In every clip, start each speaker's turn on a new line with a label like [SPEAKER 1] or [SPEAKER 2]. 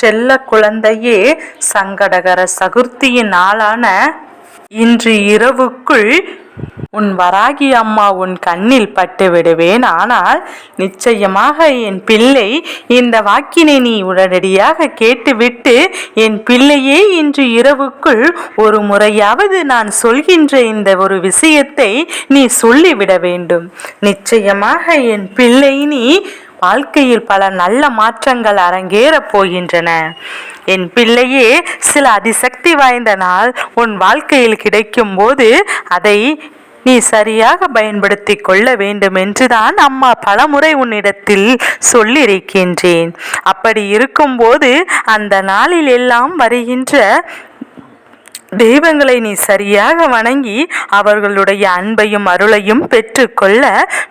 [SPEAKER 1] செல்ல குழந்தையே சங்கடகர சகுர்த்தியின் நாளான இன்று இரவுக்குள் உன் வராகி அம்மா உன் கண்ணில் பட்டு விடுவேன். ஆனால் நிச்சயமாக என் பிள்ளை இந்த வாக்கினை நீ உடனடியாக கேட்டுவிட்டு என் பிள்ளையே இன்று இரவுக்குள் ஒரு முறையாவது நான் சொல்கின்ற இந்த ஒரு விஷயத்தை நீ சொல்லிவிட வேண்டும். நிச்சயமாக என் பிள்ளை நீ வாழ்க்கையில் பல நல்ல மாற்றங்கள் அரங்கேறப் போகின்றன. என் பிள்ளையே சில அதிசக்தி வாய்ந்த நாள் உன் வாழ்க்கையில் கிடைக்கும் போது அதை நீ சரியாக பயன்படுத்தி கொள்ள வேண்டும் என்றுதான் அம்மா பலமுறை உன்னிடத்தில் சொல்லியிருக்கின்றேன். அப்படி இருக்கும்போது அந்த நாளில் எல்லாம் வருகின்ற தெய்வங்களை நீ சரியாக வணங்கி அவர்களுடைய அன்பையும் அருளையும் பெற்றுக்கொள்ள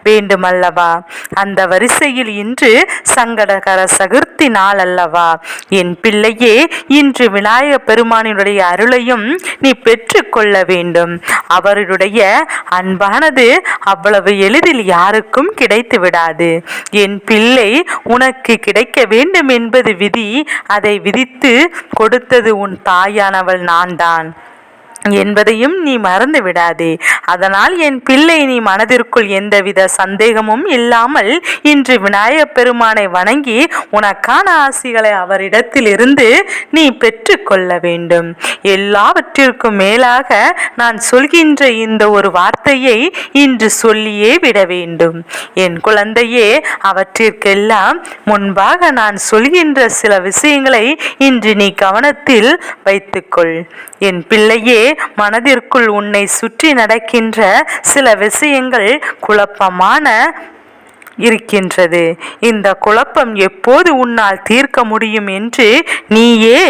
[SPEAKER 1] வேண்டுமல்லவா? அந்த வரிசையில் இன்று சங்கடகர சகுர்த்தி நாள் அல்லவா என் பிள்ளையே இன்று விநாயக பெருமானினுடைய அருளையும் நீ பெற்றுக்கொள்ள வேண்டும். அவருடைய அன்பானது அவ்வளவு எளிதில் யாருக்கும் கிடைத்து விடாது. என் பிள்ளை உனக்கு கிடைக்க வேண்டும் என்பது விதி அதை விதித்து கொடுத்தது உன் தாயானவள் நான் தான் என்பதையும் நீ மறந்து விடாதே. அதனால் என் பிள்ளை நீ மனதிற்குள் எந்தவித சந்தேகமும் இல்லாமல் இன்று விநாயகப் பெருமானை வணங்கி உனக்கான ஆசிகளை அவரிடத்தில் இருந்து நீ பெற்றுக்கொள்ள வேண்டும். எல்லாவற்றிற்கும் மேலாக நான் சொல்கின்ற இந்த ஒரு வார்த்தையை இன்று சொல்லியே விட வேண்டும். என் குழந்தையே அவற்றிற்கெல்லாம் முன்பாக நான் சொல்கின்ற சில விஷயங்களை இன்று நீ கவனத்தில் வைத்துக்கொள். என் பிள்ளையே மனதிற்குள் உன்னை சுற்றி நடக்கின்ற சில விஷயங்கள் குழப்பமான இருக்கின்றது. இந்த குழப்பம் எப்போது உன்னால் தீர்க்க முடியும் என்று நீயே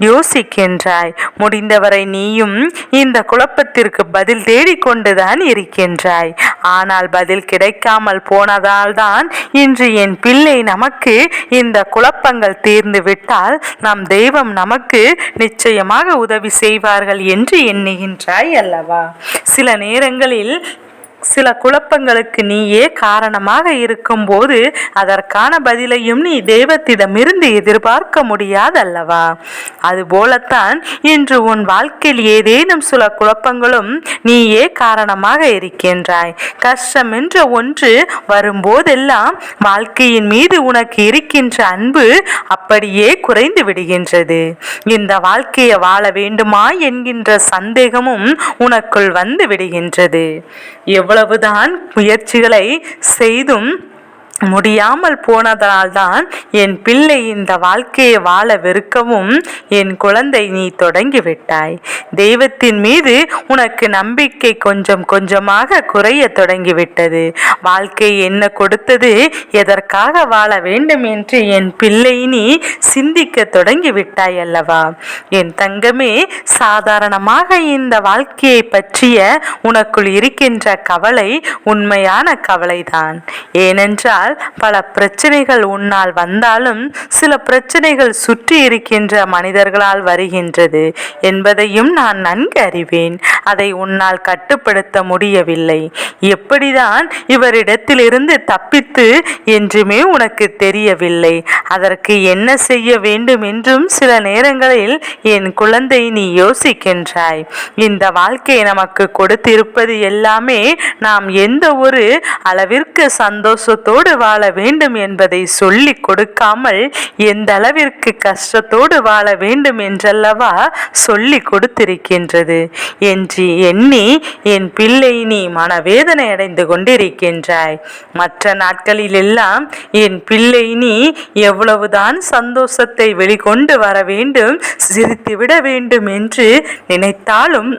[SPEAKER 1] யோசிக்கின்றாய். முடிந்தவரை நீயும் இந்த குழப்பத்திற்கு பதில் தேடிக்கொண்டுதான் இருக்கின்றாய். ஆனால் பதில் கிடைக்காமல் போனதால்தான் இன்று என் பிள்ளை நமக்கு இந்த குழப்பங்கள் தீர்ந்து விட்டால் நம் தெய்வம் நமக்கு நிச்சயமாக உதவி செய்வார்கள் என்று எண்ணுகின்றாய் அல்லவா? சில நேரங்களில் சில குழப்பங்களுக்கு நீயே காரணமாக இருக்கும்போது அதற்கான பதிலையும் நீ தெய்வத்திடமிருந்து எதிர்பார்க்க முடியாதல்லவா? அதுபோலத்தான் இன்று உன் வாழ்க்கையில் ஏதேனும் சில குழப்பங்களும் நீயே காரணமாக இருக்கின்றாய். கஷ்டம் என்ற ஒன்று வரும்போதெல்லாம் வாழ்க்கையின் மீது உனக்கு இருக்கின்ற அன்பு அப்படியே குறைந்து விடுகின்றது. இந்த வாழ்க்கையை வாழ வேண்டுமா என்கின்ற சந்தேகமும் உனக்குள் வந்து விடுகின்றது. எவ்வளவுதான் முயற்சிகளை செய்தும் முடியாமல் போனதால்தான் என் பிள்ளை இந்த வாழ்க்கையை வாழ வெறுக்கவும் என் குழந்தை நீ தொடங்கிவிட்டாய். தெய்வத்தின் மீது உனக்கு நம்பிக்கை கொஞ்சம் கொஞ்சமாக குறைய தொடங்கிவிட்டது. வாழ்க்கை என்ன கொடுத்தது? எதற்காக வாழ வேண்டும் என்று என் பிள்ளை நீ சிந்திக்க தொடங்கிவிட்டாய் அல்லவா? என் தங்கமே சாதாரணமாக இந்த வாழ்க்கையை பற்றிய உனக்குள் இருக்கின்ற கவலை உண்மையான கவலைதான். ஏனென்றால் பல பிரச்சனைகள் உன்னால் வந்தாலும் சில பிரச்சனைகள் சுற்றி இருக்கின்ற மனிதர்களால் வருகின்றது என்பதையும் நான் நன்கு அறிவேன். அதை உன்னால் கட்டுப்படுத்த முடியவில்லை. எப்படிதான் இவரிடத்திலிருந்து தப்பித்து என்றுமே உனக்கு தெரியவில்லை. அதற்கு என்ன செய்ய வேண்டும் என்றும் சில நேரங்களில் என் குழந்தை நீ யோசிக்கின்றாய். இந்த வாழ்க்கை நமக்கு கொடுத்திருப்பது எல்லாமே நாம் எந்த ஒரு அளவிற்கு சந்தோஷத்தோடு வாழ வேண்டும் என்பதை சொல்லிக் கொடுக்காமல் எந்த அளவிற்கு கஷ்டத்தோடு வாழ வேண்டும் என்றல்லவா சொல்லி கொடுத்திருக்கின்றது. என்று எண்ணி என் பிள்ளை நீ மனவேதனை அடைந்து கொண்டிருக்கின்றாய். மற்ற நாட்களில் எல்லாம் என் பிள்ளை நீ எவ்வளவுதான் சந்தோஷத்தை வெளிக்கொண்டு வர வேண்டும் சிரித்து விட வேண்டும் என்று நினைத்தாலும்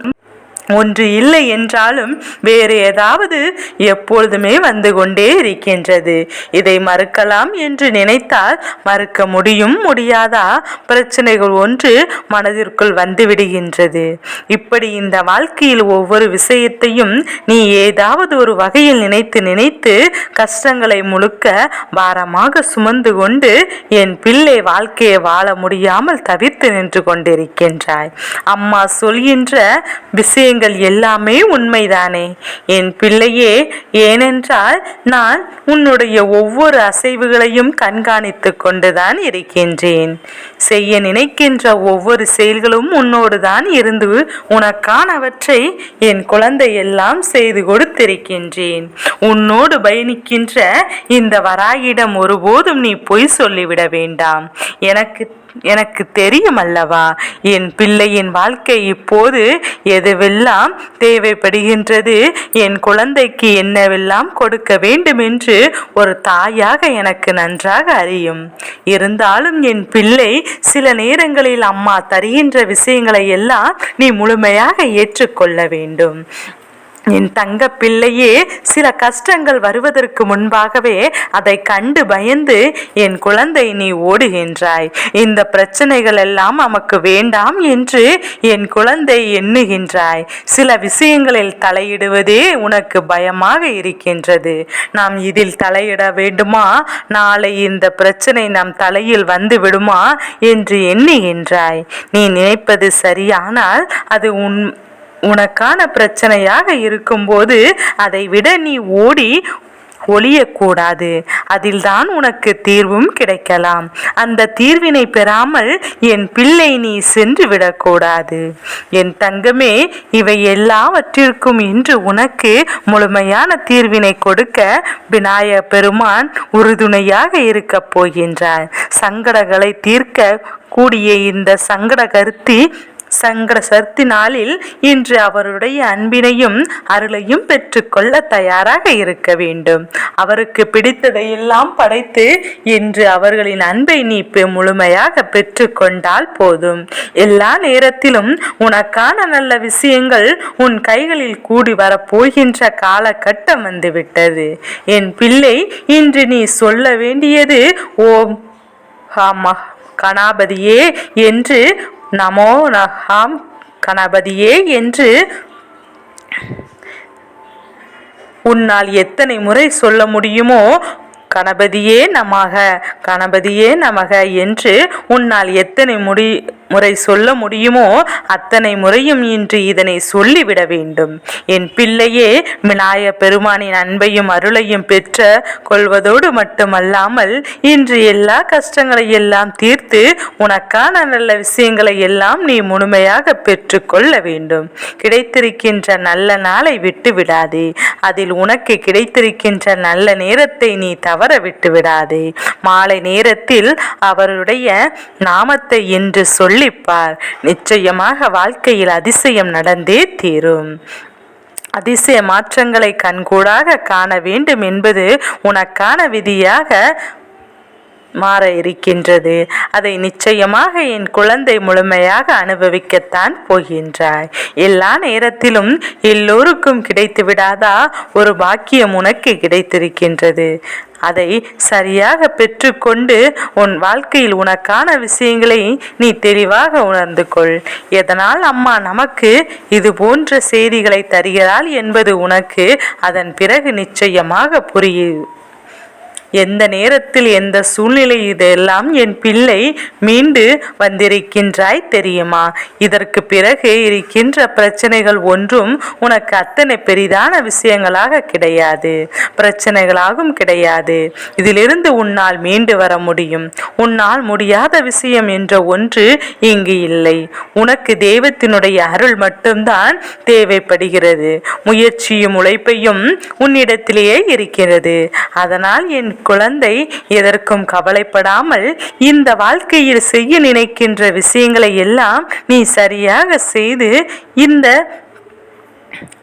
[SPEAKER 1] ஒன்று இல்லை என்றாலும் வேறு ஏதாவது எப்பொழுதுமே வந்து கொண்டே இருக்கின்றது. இதை மறுக்கலாம் என்று நினைத்தால் மறுக்க முடியும் முடியாதா? பிரச்சனைகள் ஒன்று மனதிற்குள் வந்து விடுகின்றது. இப்படி இந்த வாழ்க்கையில் ஒவ்வொரு விஷயத்தையும் நீ ஏதாவது ஒரு வகையில் நினைத்து நினைத்து கஷ்டங்களை முழுக்க பாரமாக சுமந்து கொண்டு என் பிள்ளை வாழ்க்கையை வாழ முடியாமல் தவிர்த்து நின்று கொண்டிருக்கின்றாய். அம்மா சொல்கின்ற விஷய விஷயங்கள் எல்லாமே உண்மைதானே? என் பிள்ளையே ஏனென்றால் நான் உன்னுடைய ஒவ்வொரு அசைவுகளையும் கண்காணித்துக் கொண்டுதான் இருக்கின்றேன். செய்ய நினைக்கின்ற ஒவ்வொரு செயல்களும் உன்னோடுதான் இருந்து உனக்கானவற்றை என் குழந்தை எல்லாம் செய்து கொடுத்திருக்கின்றேன். உன்னோடு பயணிக்கின்ற இந்த வராயிடம் ஒருபோதும் நீ பொய் சொல்லிவிட வேண்டாம். எனக்கு எனக்கு தெரியும் அல்லவா என் பிள்ளையின் வாழ்க்கை இப்போது எதுவெல்லாம் தேவைப்படுகின்றது? என் குழந்தைக்கு என்னவெல்லாம் கொடுக்க வேண்டும் என்று ஒரு தாயாக எனக்கு நன்றாக அறியும். இருந்தாலும் என் பிள்ளை சில நேரங்களில் அம்மா தருகின்ற விஷயங்களை எல்லாம் நீ முழுமையாக ஏற்றுக்கொள்ள வேண்டும். என் தங்க பிள்ளையே சில கஷ்டங்கள் வருவதற்கு முன்பாகவே அதை கண்டு பயந்து என் குழந்தை நீ ஓடுகின்றாய். இந்த பிரச்சனைகள் எல்லாம் நமக்கு வேண்டாம் என்று என் குழந்தை எண்ணுகின்றாய். சில விஷயங்களில் தலையிடுவதே உனக்கு பயமாக இருக்கின்றது. நாம் இதில் தலையிட வேண்டுமா? நாளை இந்த பிரச்சனை நம் தலையில் வந்து விடுமா? என்று எண்ணுகின்றாய். நீ நினைப்பது சரியானால் அது உன் உனக்கான பிரச்சனையாக இருக்கும்போது அதை விட நீ ஓடி ஒளியக்கூடாது. அதில்தான் உனக்கு தீர்வும் கிடைக்கலாம். அந்த தீர்வினை பெறாமல் என் பிள்ளை நீ சென்று விடக்கூடாது. என் தங்கமே இவை எல்லாவற்றிற்கும் இன்று உனக்கு முழுமையான தீர்வினை கொடுக்க விநாய பெருமான் உறுதுணையாக இருக்கப் போகின்றார். சங்கடங்களை தீர்க்க கூடிய இந்த சங்கட கருத்தி சங்கட சர்த்தி நாளில் இன்று அவருடைய அன்பினையும் அருளையும் பெற்றுக்கொள்ள தயாராக இருக்க வேண்டும். அவருக்கு பிடித்ததையெல்லாம் படைத்து இன்று அவர்களின் அன்பை நீ முழுமையாக பெற்றுக்கொண்டால் போதும். எல்லா நேரத்திலும் உனக்கான நல்ல விஷயங்கள் உன் கைகளில் கூடி வரப்போகின்ற காலகட்டம் வந்துவிட்டது. என் பிள்ளை இன்று நீ சொல்ல வேண்டியது ஓம் ஆமா கணாபதியே என்று நமோ நகாம் கணபதியே என்று உன்னால் எத்தனை முறை சொல்ல முடியுமோ கணபதியே நமக கணபதியே நமக என்று உன்னால் எத்தனை முடி முறை சொல்ல முடியுமோ அத்தனை முறையும் இன்று இதனை சொல்லிவிட வேண்டும். என் பிள்ளையே விநாய பெருமானின் அன்பையும் அருளையும் பெற்ற கொள்வதோடு மட்டுமல்லாமல் இன்று எல்லா கஷ்டங்களை எல்லாம் தீர்த்து உனக்கான நல்ல விஷயங்களை எல்லாம் நீ முழுமையாக பெற்றுக்கொள்ள வேண்டும். கிடைத்திருக்கின்ற நல்ல நாளை விட்டு விடாதே. அதில் உனக்கு கிடைத்திருக்கின்ற நல்ல நேரத்தை நீ தவற விட்டு விடாதே. மாலை நேரத்தில் அவருடைய நாமத்தை என்று சொல்லி சொல்லிப்பார் நிச்சயமாக வாழ்க்கையில் அதிசயம் நடந்தே தீரும். அதிசய மாற்றங்களை கண்கூடாக காண வேண்டும் என்பது உனக்கான விதியாக மாற இருக்கின்றது. அதை நிச்சயமாக என் குழந்தை முழுமையாக அனுபவிக்கத்தான் போகின்றாய். எல்லா நேரத்திலும் எல்லோருக்கும் கிடைத்து விடாதா? ஒரு பாக்கியம் உனக்கு கிடைத்திருக்கின்றது. அதை சரியாக பெற்றுக்கொண்டு உன் வாழ்க்கையில் உனக்கான விஷயங்களை நீ தெளிவாக உணர்ந்து கொள். எதனால் அம்மா நமக்கு இது போன்ற செய்திகளை தருகிறாள் என்பது உனக்கு அதன் பிறகு நிச்சயமாக புரியும் எந்த நேரத்தில் எந்த சூழ்நிலை இதெல்லாம் என் பிள்ளை மீண்டு வந்திருக்கின்றாய் தெரியுமா? இதற்கு பிறகு இருக்கின்ற பிரச்சனைகள் ஒன்றும் உனக்கு அத்தனை பெரிதான விஷயங்களாக கிடையாது. பிரச்சனைகளாகவும் கிடையாது. இதிலிருந்து உன்னால் மீண்டு வர முடியும். உன்னால் முடியாத விஷயம் என்ற ஒன்று இங்கு இல்லை. உனக்கு தெய்வத்தினுடைய அருள் மட்டும்தான் தேவைப்படுகிறது. முயற்சியும் உழைப்பையும் உன்னிடத்திலேயே இருக்கிறது. அதனால் என் குழந்தை எதற்கும் கவலைப்படாமல் இந்த வாழ்க்கையில் செய்ய நினைக்கின்ற விஷயங்களை எல்லாம் நீ சரியாக செய்து இந்த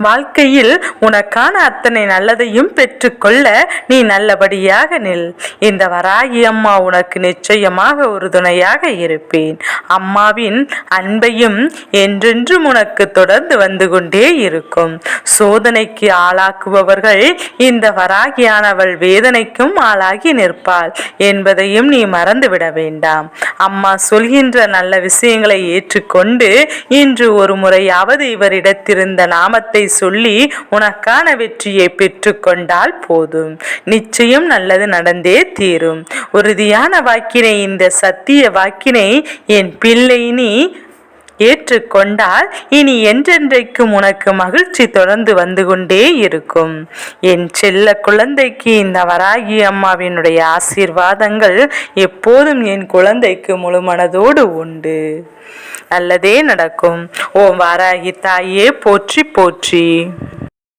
[SPEAKER 1] வாழ்க்கையில் உனக்கான அத்தனை நல்லதையும் பெற்றுக்கொள்ள நீ நல்லபடியாக நில். இந்த வராகி அம்மா உனக்கு நிச்சயமாக உறுதுணையாக இருப்பேன். அம்மாவின் அன்பையும் என்றென்றும் உனக்கு தொடர்ந்து வந்து கொண்டே இருக்கும். சோதனைக்கு ஆளாக்குபவர்கள் இந்த வராகியானவள் வேதனைக்கும் ஆளாகி நிற்பாள் என்பதையும் நீ மறந்துவிட வேண்டாம். அம்மா சொல்கின்ற நல்ல விஷயங்களை ஏற்றுக்கொண்டு இன்று ஒரு முறையாவது இவரிடத்திருந்த நாம லாபத்தை சொல்லி உனக்கான வெற்றியை பெற்றுக்கொண்டால் போதும். நிச்சயம் நல்லது நடந்தே தீரும். உறுதியான வாக்கினை இந்த சத்திய வாக்கினை என் பிள்ளை நீ ஏற்றுக்கொண்டால் இனி என்றென்றைக்கும் உனக்கு மகிழ்ச்சி தொடர்ந்து வந்து கொண்டே இருக்கும். என் செல்ல குழந்தைக்கு இந்த வராகி அம்மாவினுடைய ஆசீர்வாதங்கள் எப்போதும் என் குழந்தைக்கு முழுமனதோடு உண்டு. நல்லதே நடக்கும். ஓம் வாராகி தாயே போற்றி போற்றி.